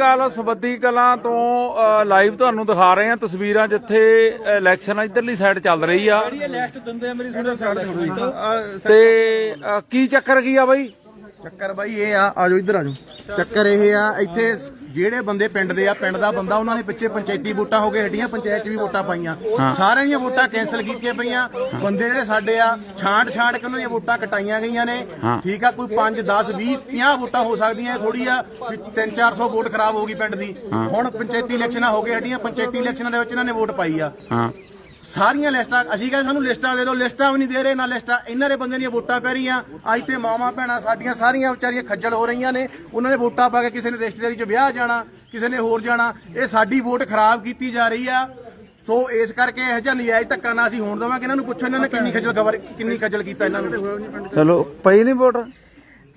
ਕੱਲ ਸਬੱਦੀ ਕਲਾਂ ਤੋਂ ਲਾਈਵ ਤੁਹਾਨੂੰ ਦਿਖਾ ਰਹੇ ਹਾਂ ਤਸਵੀਰਾਂ ਜਿੱਥੇ ਇਲੈਕਸ਼ਨ ਇਧਰਲੀ ਸਾਈਡ ਚੱਲ ਰਹੀ ਆ। ਤੇ ਕੀ ਚੱਕਰ ਕੀ ਆ ਬਾਈ? ਚੱਕਰ ਬਾਈ ਇਹ ਆ ਆਜੋ ਇੱਧਰ ਆਜੋ ਚੱਕਰ ਇਹ ਆ ਇੱਥੇ ਜਿਹੜੇ ਬੰਦੇ ਪਿੰਡ ਦੇ ਆ ਪਿੰਡ ਦਾ ਬੰਦਾ ਉਹਨਾਂ ਨੇ ਪਿੱਛੇ ਪੰਚਾਇਤੀ ਵੋਟਾਂ ਹੋ ਕੇ ਹਟੀਆਂ ਪੰਚਾਇਤ 'ਚ ਵੀ ਵੋਟਾਂ ਪਾਈਆਂ। ਸਾਰਿਆਂ ਦੀਆਂ ਵੋਟਾਂ ਕੈਨਸਲ ਕੀਤੀਆਂ ਪਈਆਂ। ਬੰਦੇ ਜਿਹੜੇ ਸਾਡੇ ਆ ਛਾਂਟ ਛਾਂਟ ਕੇ ਉਹਨਾਂ ਦੀਆਂ ਵੋਟਾਂ ਕਟਾਈਆਂ ਗਈਆਂ ਨੇ। ਠੀਕ ਆ ਕੋਈ 5 10 20 50 ਵੋਟਾਂ ਹੋ ਸਕਦੀਆਂ ਥੋੜੀ ਆ 3 400 ਵੋਟ ਖਰਾਬ ਹੋ ਗਈ ਪਿੰਡ ਦੀ। ਹੁਣ ਪੰਚਾਇਤੀ ਇਲੈਕਸ਼ਨਾਂ ਹੋ ਕੇ ਹਟੀਆਂ ਪੰਚਾਇਤੀ ਇਲੈਕਸ਼ਨਾਂ ਦੇ ਵਿੱਚ ਇਹਨਾਂ ਨੇ ਵੋਟ ਪਾਈ ਆ। ਹਾਂ। ਸਾਰੀਆਂ ਲਿਸਟਾਂ, ਅਸੀਂ ਕਹਿੰਦੇ ਸਾਨੂੰ ਲਿਸਟਾਂ ਦੇ ਦਿਓ, ਲਿਸਟਾਂ ਵੀ ਨਹੀਂ ਦੇ ਰਹੇ, ਨਾ ਲਿਸਟਾਂ। ਇਹਨਾਂ ਦੇ ਬੰਦੇ ਦੀਆਂ ਵੋਟਾਂ ਪੈ ਰਹੀਆਂ। ਅੱਜ ਤੇ ਮਾਵਾਂ, ਭੈਣਾਂ, ਸਾਡੀਆਂ ਸਾਰੀਆਂ ਵਿਚਾਰੀਆਂ ਖੱਜਲ ਹੋ ਰਹੀਆਂ ਨੇ। ਉਹਨਾਂ ਨੇ ਵੋਟਾਂ ਪਾ ਕੇ ਕਿਸੇ ਨੇ ਰਿਸ਼ਤੇਦਾਰੀ 'ਚ ਵਿਆਹ ਜਾਣਾ, ਕਿਸੇ ਨੇ ਹੋਰ ਜਾਣਾ। ਇਹ ਸਾਡੀ ਵੋਟ ਖਰਾਬ ਕੀਤੀ ਜਾ ਰਹੀ ਆ। ਸੋ ਇਸ ਕਰਕੇ ਇਹ ਜਿਹਾ ਨਜਾਇਜ਼ ਧੱਕਾ ਨਾ ਅਸੀਂ ਹੋਣ ਦੇਵਾਂਗੇ। ਇਹਨਾਂ ਨੂੰ ਪੁੱਛੋ ਇਹਨਾਂ ਨੇ ਕਿੰਨੀ ਖੱਜਲ ਖਬਰ ਕਿੰਨੀ ਖੱਜਲ ਕੀਤਾ ਇਹਨਾਂ ਨੂੰ। ਚਲੋ, ਪਈ ਨਹੀਂ ਵੋਟ?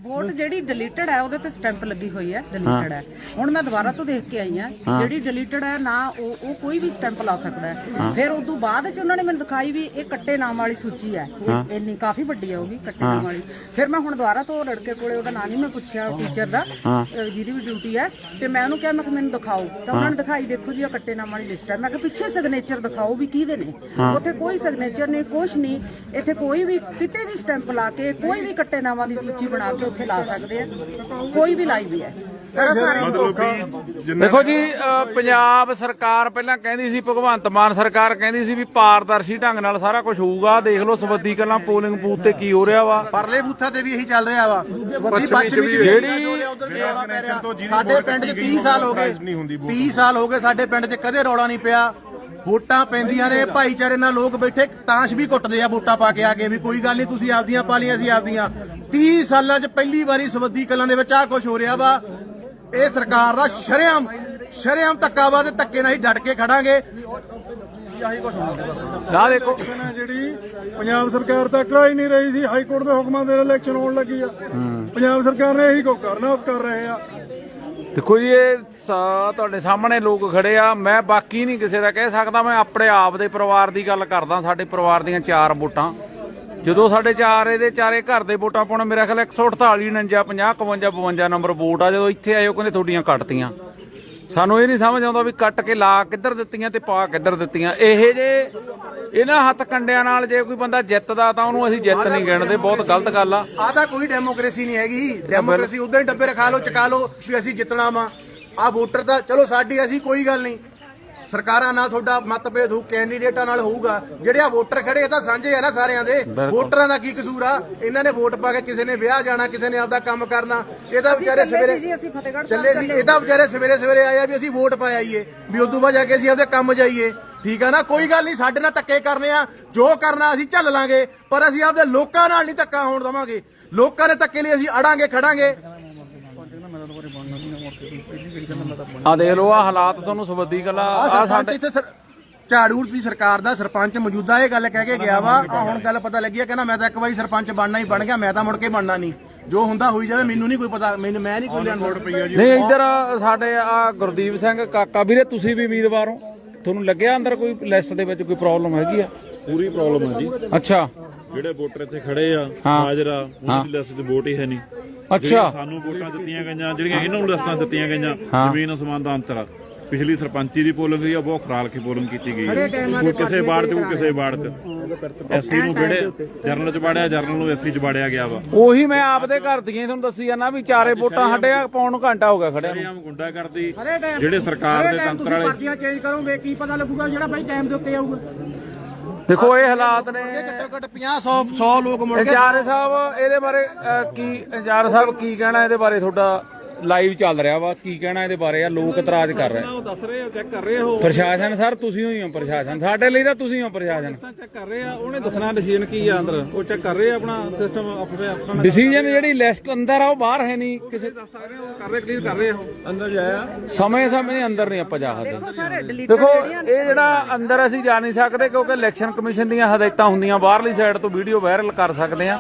ਵੋਟ ਜਿਹੜੀ ਡਿਲੀਟਡ ਹੈ ਉਹਦੇ ਤੇ ਸਟੈਂਪ ਲੱਗੀ ਹੋਈ ਹੈ ਡਿਲੀਟਡ ਹੈ। ਹੁਣ ਮੈਂ ਦੁਬਾਰਾ ਤੋਂ ਦੇਖ ਕੇ ਆਈ ਆ ਜਿਹੜੀ ਡਿਲੀਟਡ ਹੈ ਨਾ ਉਹ ਉਹ ਕੋਈ ਵੀ ਸਟੈਂਪ ਲਾ ਸਕਦਾ ਹੈ। ਫਿਰ ਉਸ ਤੋਂ ਬਾਅਦ ਚ ਉਹਨਾਂ ਨੇ ਮੈਨੂੰ ਦਿਖਾਈ ਵੀ ਇਹ ਕੱਟੇ ਨਾਮ ਵਾਲੀ ਸੂਚੀ ਹੈ। ਇੰਨੀ ਕਾਫੀ ਵੱਡੀ ਹੈ ਉਹ ਵੀ ਕੱਟੇ ਨਾਮ ਵਾਲੀ। ਫਿਰ ਮੈਂ ਹੁਣ ਦੁਬਾਰਾ ਤੋਂ ਲੜਕੇ ਕੋਲੇ ਉਹਦਾ ਨਾਂ ਨਹੀਂ ਮੈਂ ਪੁੱਛਿਆ ਟੀਚਰ ਦਾ ਜਿਹਦੀ ਵੀ ਡਿਊਟੀ ਹੈ ਤੇ ਮੈਂ ਉਹਨੂੰ ਕਿਹਾ ਮੈਂ ਕਿ ਮੈਨੂੰ ਦਿਖਾਓ। ਤਾਂ ਉਹਨਾਂ ਨੇ ਦਿਖਾਈ ਦੇਖੋ ਜੀ ਇਹ ਕੱਟੇ ਨਾਮ ਵਾਲੀ ਲਿਸਟ ਹੈ। ਮੈਂ ਕਿਹਾ ਪਿੱਛੇ ਸਿਗਨੇਚਰ ਦਿਖਾਓ ਵੀ ਕਿਹਦੇ ਨੇ। ਉੱਥੇ ਕੋਈ ਸਿਗਨੇਚਰ ਨਹੀਂ ਕੁਛ ਨਹੀਂ। ਇੱਥੇ ਕੋਈ ਵੀ ਕਿਤੇ ਵੀ ਸਟੈਂਪ ਲਾ ਕੇ ਕੋਈ ਵੀ ਕੱਟੇ ਨਾਮਾਂ ਦੀ ਸੂਚੀ ਬਣਾ ਕੇ ਉੱਥੇ ਲਾ ਸਕਦੇ ਆ। ਕੋਈ ਵੀ ਲਾਈ ਵੀ ਹੈ। ਦੇਖੋ। ਜੀ ਅ, ਪੰਜਾਬ ਸਰਕਾਰ ਪਹਿਲਾਂ ਕਹਿੰਦੀ ਸੀ ਭਗਵੰਤ ਮਾਨ ਸਰਕਾਰ ਕਹਿੰਦੀ ਸੀ ਵੀ ਪਾਰਦਰਸ਼ੀ ਢੰਗ ਨਾਲ ਸਾਰਾ ਕੁਝ ਹੋਊਗਾ। ਦੇਖ ਲਓ ਸਬੱਦੀ ਕਲਾਂ ਪੋਲਿੰਗ ਬੂਥ ਤੇ ਕੀ ਹੋ ਰਿਹਾ ਵਾ। ਪਰਲੇ ਬੂਥਾਂ ਤੇ ਵੀ ਇਹੀ ਚੱਲ ਰਿਹਾ ਵਾ। ਬੱਦੀ ਪੱਛਮੀ ਚ ਜਿਹੜੀ ਸਾਡੇ ਪਿੰਡ 'ਚ 30 ਸਾਲ ਹੋ ਗਏ। 30 ਸਾਲ ਹੋ ਗਏ ਸਾਡੇ ਪਿੰਡ 'ਚ ਕਦੇ ਰੌਲਾ ਨਹੀਂ ਪਿਆ। ਵੋਟਾਂ ਪੈਂਦੀਆਂ ਨੇ ਭਾਈਚਾਰੇ ਨਾਲ ਲੋਕ ਬੈਠੇ ਤਾਸ਼ ਵੀ ਕੁੱਟਦੇ ਆ ਵੋਟਾਂ ਪਾ ਕੇ ਆ ਕੇ ਵੀ ਕੋਈ ਗੱਲ ਨਹੀਂ ਤੁਸੀਂ ਆਪਦੀਆਂ ਪਾ ਲਈਆਂ ਅਸੀਂ ਆਪਦੀਆਂ। 30 ਸਾਲਾਂ 'ਚ ਪਹਿਲੀ ਵਾਰੀ ਸਬੱਦੀ ਕਲਾਂ ਦੇ ਵਿੱਚ ਆ ਕੁਝ ਹੋ ਰਿਹਾ ਵਾ। ਇਹ ਸਰਕਾਰ ਦਾ ਸ਼ਰੇਆਮ ਸ਼ਰੇਆਮ ਧੱਕਾ ਵਾ ਤੇ ਧੱਕੇ ਨਾਲ ਹੀ ਡਟ ਕੇ ਖੜਾਂਗੇ। ਆਹ ਦੇਖੋ। ਹੈ ਜਿਹੜੀ ਪੰਜਾਬ ਸਰਕਾਰ ਤਾਂ ਕਰਾ ਹੀ ਨਹੀਂ ਰਹੀ ਸੀ ਹਾਈ ਕੋਰਟ ਦੇ ਹੁਕਮਾਂ ਦੇ ਨਾਲ ਇਲੈਕਸ਼ਨ ਹੋਣ ਲੱਗੀ ਆ। ਪੰਜਾਬ ਸਰਕਾਰ ਨੇ ਇਹੀ ਕੋ ਕਰਨਾ ਕਰ ਰਹੇ ਆ। ਦੇਖੋ ਜੀ, ਇਹ ਸਾ- ਤੁਹਾਡੇ ਸਾਹਮਣੇ ਲੋਕ ਖੜੇ ਆ। ਮੈਂ ਬਾਕੀ ਨਹੀਂ ਕਿਸੇ ਦਾ ਕਹਿ ਸਕਦਾ, ਮੈਂ ਆਪਣੇ ਆਪ ਦੇ ਪਰਿਵਾਰ ਦੀ ਗੱਲ ਕਰਦਾ, ਸਾਡੇ ਪਰਿਵਾਰ ਦੀਆਂ ਚਾਰ ਵੋਟਾਂ। ਜਦੋਂ ਸਾਡੇ ਚਾਰ, ਇਹਦੇ ਚਾਰੇ ਘਰ ਦੇ ਵੋਟਾਂ ਪਾਉਣਾ, ਮੇਰਾ ਖਿਆਲ 148 49 50 51 52 ਨੰਬਰ ਵੋਟ ਆ। ਜਦੋਂ ਇੱਥੇ ਆਏ, ਉਹ ਕਹਿੰਦੇ ਤੁਹਾਡੀਆਂ ਕੱਟਤੀਆਂ। ਸਾਨੂੰ ਇਹ ਨਹੀਂ ਸਮਝ ਆਉਂਦਾ ਵੀ ਕੱਟ ਕੇ ਲਾ ਕਿੱਧਰ ਦਿੱਤੀਆਂ ਤੇ ਪਾ ਕਿੱਧਰ ਦਿੱਤੀਆਂ। ਇਹ ਜੇ ਇਹਨਾਂ ਹੱਥ ਕੰਡਿਆਂ ਨਾਲ ਜੇ ਕੋਈ ਬੰਦਾ ਜਿੱਤਦਾ ਤਾਂ ਉਹਨੂੰ ਅਸੀਂ ਜਿੱਤ ਨਹੀਂ ਗਿਣਦੇ, ਬਹੁਤ ਗਲਤ ਗੱਲ ਆ। ਆਹ ਤਾਂ ਕੋਈ ਡੈਮੋਕ੍ਰੇਸੀ ਨਹੀਂ ਹੈਗੀ। ਡੈਮੋਕ੍ਰੇਸੀ ਉਦਾਂ ਹੀ ਡੱਬੇ ਰਖਾ ਲਓ, ਚਕਾ ਲਓ ਵੀ ਅਸੀਂ ਜਿੱਤਣਾ ਵਾ। ਆ ਵੋਟਰ ਤਾਂ, ਚਲੋ ਸਾਡੀ, ਅਸੀਂ ਕੋਈ ਗੱਲ ਨਹੀਂ। ਸਰਕਾਰਾਂ ਨਾਲ ਤੁਹਾਡਾ ਮਤਭੇਦ ਹੋਊ ਕੈਂਡੀਡੇਟਾਂ ਨਾਲ ਹੋਊਗਾ। ਜਿਹੜੇ ਆ ਵੋਟਰ ਖੜੇ ਇਹ ਤਾਂ ਸਾਂਝੇ ਆ ਨਾ ਸਾਰਿਆਂ ਦੇ। ਵੋਟਰਾਂ ਦਾ ਕੀ ਕਸੂਰ ਆ? ਇਹਨਾਂ ਨੇ ਵੋਟ ਪਾ ਕੇ ਕਿਸੇ ਨੇ ਵਿਆਹ ਜਾਣਾ ਕਿਸੇ ਨੇ ਆਪਦਾ ਕੰਮ ਕਰਨਾ। ਇਹਦਾ ਵਿਚਾਰੇ ਸਵੇਰੇ ਜੀ ਅਸੀਂ ਫਤਿਹਗੜ੍ਹ ਚੱਲੇ ਸੀ ਇਹਦਾ ਵਿਚਾਰੇ ਸਵੇਰੇ ਸਵੇਰੇ ਆਇਆ ਵੀ ਅਸੀਂ ਵੋਟ ਪਾ ਆਈਏ। ਵੀ ਉਦੋਂ ਬਾਅਦ ਜਾ ਕੇ ਅਸੀਂ ਆਪਦੇ ਕੰਮ ਜਾਈਏ। ਠੀਕ ਆ ਨਾ? ਕੋਈ ਗੱਲ ਨਹੀਂ ਸਾਡੇ ਨਾਲ ਧੱਕੇ ਕਰਨੇ ਆ। ਜੋ ਕਰਨਾ ਅਸੀਂ ਝੱਲ ਲਾਂਗੇ ਪਰ ਅਸੀਂ ਆਪਦੇ ਲੋਕਾਂ ਨਾਲ ਨਹੀਂ ਧੱਕਾ ਹੋਣ ਦਵਾਂਗੇ। ਲੋਕਾਂ ਦੇ ਧੱਕੇ ਲਈ ਅਸੀਂ ਅੜਾਂਗੇ ਖੜਾਂਗੇ। ਆ ਦੇਖ ਲਓ ਆ ਹਾਲਾਤ ਤੁਹਾਨੂੰ ਸਬੱਦੀ ਕਲਾ ਆ ਆ ਸਾਡੇ ਇੱਥੇ ਝਾੜੂ ਦੀ ਸਰਕਾਰ ਦਾ ਸਰਪੰਚ ਮੌਜੂਦਾ ਇਹ ਗੱਲ ਕਹਿ ਕੇ ਗਿਆ ਵਾ। ਆਹ ਹੁਣ ਗੱਲ ਪਤਾ ਲੱਗੀ ਆ ਕਹਿੰਦਾ ਮੈਂ ਤਾਂ ਇੱਕ ਵਾਰੀ ਸਰਪੰਚ ਬਣਨਾ ਹੀ ਬਣ ਗਿਆ ਮੈਂ ਤਾਂ ਮੁੜ ਕੇ ਬਣਨਾ ਨਹੀਂ। ਜੋ ਹੁੰਦਾ ਹੋਈ ਜਾਵੇ ਮੈਨੂੰ ਨਹੀਂ ਕੋਈ ਪਤਾ ਮੈਨੂੰ ਮੈਂ ਨਹੀਂ ਕੋਈ ਲੈਣ ਲੋੜ ਪਈ ਆ ਨਹੀਂ ਇੱਧਰ ਸਾਡੇ ਆ ਗੁਰਦੀਪ ਸਿੰਘ ਕਾਕਾ ਵੀਰੇ ਤੁਸੀਂ ਵੀ ਉਮੀਦਵਾਰ ਹੋ? ਤੁਹਾਨੂੰ ਲੱਗਿਆ ਅੰਦਰ ਕੋਈ ਲਿਸਟ ਦੇ ਵਿੱਚ ਕੋਈ ਪ੍ਰੋਬਲਮ ਹੈਗੀ ਆ? ਪੂਰੀ ਪ੍ਰੋਬਲਮ ਹੈ ਜੀ। ਅੱਛਾ। ਜਿਹੜੇ ਵੋਟਰ ਇੱਥੇ ਖੜੇ ਆ। ਹਾਜ਼ਰਾ ਉਹਨਾਂ ਦੀ ਲਿਸਟ 'ਚ ਵੋਟ ਹੀ ਹੈ ਨਹੀਂ। ਅੱਛਾ। ਸਾਨੂੰ ਵੋਟਾਂ ਦਿੱਤੀਆਂ ਗਈਆਂ ਜਿਹੜੀਆਂ ਇਹਨਾਂ ਨੂੰ ਲਿਸਟਾਂ ਦਿੱਤੀਆਂ ਗਈਆਂ। ਜ਼ਮੀਨ ਅਸਮਾਨ ਦਾ ਅੰਤਰ ਆ। ਪਿਛਲੀ ਸਰਪੰਚੀ ਦੀ ਪੋਲਿੰਗ ਹੋਈ ਆ ਬਹੁਤ ਖਰਾਲ ਕੇ ਪੋਲਿੰਗ ਕੀਤੀ ਗਈ ਹੈ। ਕੋਈ ਕਿਸੇ ਵਾਰਡ 'ਚ ਕੋਈ ਕਿਸੇ ਵਾਰਡ 'ਚ। ਐਸਸੀ ਨੂੰ ਜਿਹੜੇ ਜਰਨਲ 'ਚ ਬਾੜਿਆ ਜਰਨਲ ਨੂੰ ਐਸਸੀ 'ਚ ਬਾੜਿਆ ਗਿਆ ਵਾ। ਉਹੀ ਮੈਂ ਆਪਦੇ ਘਰ ਦੀਆਂ ਹੀ ਤੁਹਾਨੂੰ ਦੱਸੀ ਜਾਂਦਾ ਵੀ ਚਾਰੇ ਵੋਟਾਂ ਸਾਡੇ ਆ ਪਾਉਣ ਨੂੰ ਘੰਟਾ ਹੋ ਗਿਆ ਖੜਿਆ ਨੂੰ। ਗੁੰਡਾ ਕਰਦੀ ਜਿਹੜੇ ਸਰਕਾਰ ਦੇ ਤੰਤਰ ਵਾਲੇ ਪਾਰਟੀਆਂ ਚੇਂਜ ਕਰੋਗੇ ਕੀ ਪਤਾ ਲੱਗੂਗਾ ਜਿਹੜਾ ਬਾਈ ਟਾਈਮ ਦੇ ਉੱਤੇ ਆਊਗਾ। ਦੇਖੋ ਇਹ ਹਾਲਾਤ ਨੇ। ਘੱਟੋ ਘੱਟ 50 100 100 ਲੋਕ ਮੁੜ ਕੇ ਇੰਚਾਰਜ ਸਾਹਿਬ ਇਹਦੇ ਬਾਰੇ ਕੀ ਇੰਚਾਰਜ ਸਾਹਿਬ ਕੀ ਕਹਿਣਾ ਇਹਦੇ ਬਾਰੇ ਤੁਹਾਡਾ? ਲਾਈਵ ਚੱਲ ਰਿਹਾ ਵਾ ਕੀ ਕਹਿਣਾ ਇਹਦੇ ਬਾਰੇ ਆ ਲੋਕ ਇਤਰਾਜ਼ ਕਰ ਰਹੇ ਉਹ ਦੱਸ ਰਹੇ ਆ ਚੈੱਕ ਕਰ ਰਹੇ ਹੋ। ਪ੍ਰਸ਼ਾਸਨ ਸਰ ਤੁਸੀਂ ਹੋਈ ਹੋ ਪ੍ਰਸ਼ਾਸਨ ਸਾਡੇ ਲਈ ਤਾਂ ਤੁਸੀਂ ਹੋ ਪ੍ਰਸ਼ਾਸਨ। ਚੈੱਕ ਕਰ ਰਹੇ ਆ ਉਹਨੇ ਦੱਸਣਾ ਡਿਸੀਜਨ ਕੀ ਆ ਅੰਦਰ ਉਹ ਚੈੱਕ ਕਰ ਰਹੇ ਆ ਆਪਣਾ ਸਿਸਟਮ ਆਪਣੇ ਅਫਸਰਾਂ ਨਾਲ ਡਿਸੀਜਨ ਜਿਹੜੀ ਲਿਸਟ ਅੰਦਰ ਆ ਉਹ ਬਾਹਰ ਹੈ ਨਹੀਂ ਕਿਸੇ ਦੱਸ ਸਕਦੇ ਆ, ਉਹ ਕਰ ਰਹੇ ਕਲੀਅਰ ਕਰ ਰਹੇ ਆ ਉਹ। ਅੰਦਰ ਜਾਇਆ। ਸਮੇਂ ਸਮੇਂ ਅੰਦਰ ਨਹੀਂ ਆਪਾਂ ਜਾ ਸਕਦੇ। ਦੇਖੋ ਸਾਰੇ ਡਿਲੀਟਡ ਦੇਖੋ ਇਹ ਜਿਹੜਾ ਅੰਦਰ ਅਸੀਂ ਜਾ ਨਹੀਂ ਸਕਦੇ ਕਿਉਂਕਿ ਇਲੈਕਸ਼ਨ ਕਮਿਸ਼ਨ ਦੀਆਂ ਹਦਾਇਤਾਂ ਹੁੰਦੀਆਂ ਬਾਹਰਲੀ ਸਾਈਡ ਤੋਂ ਵੀਡੀਓ ਵਾਇਰਲ ਕਰ ਸਕਦੇ ਆ।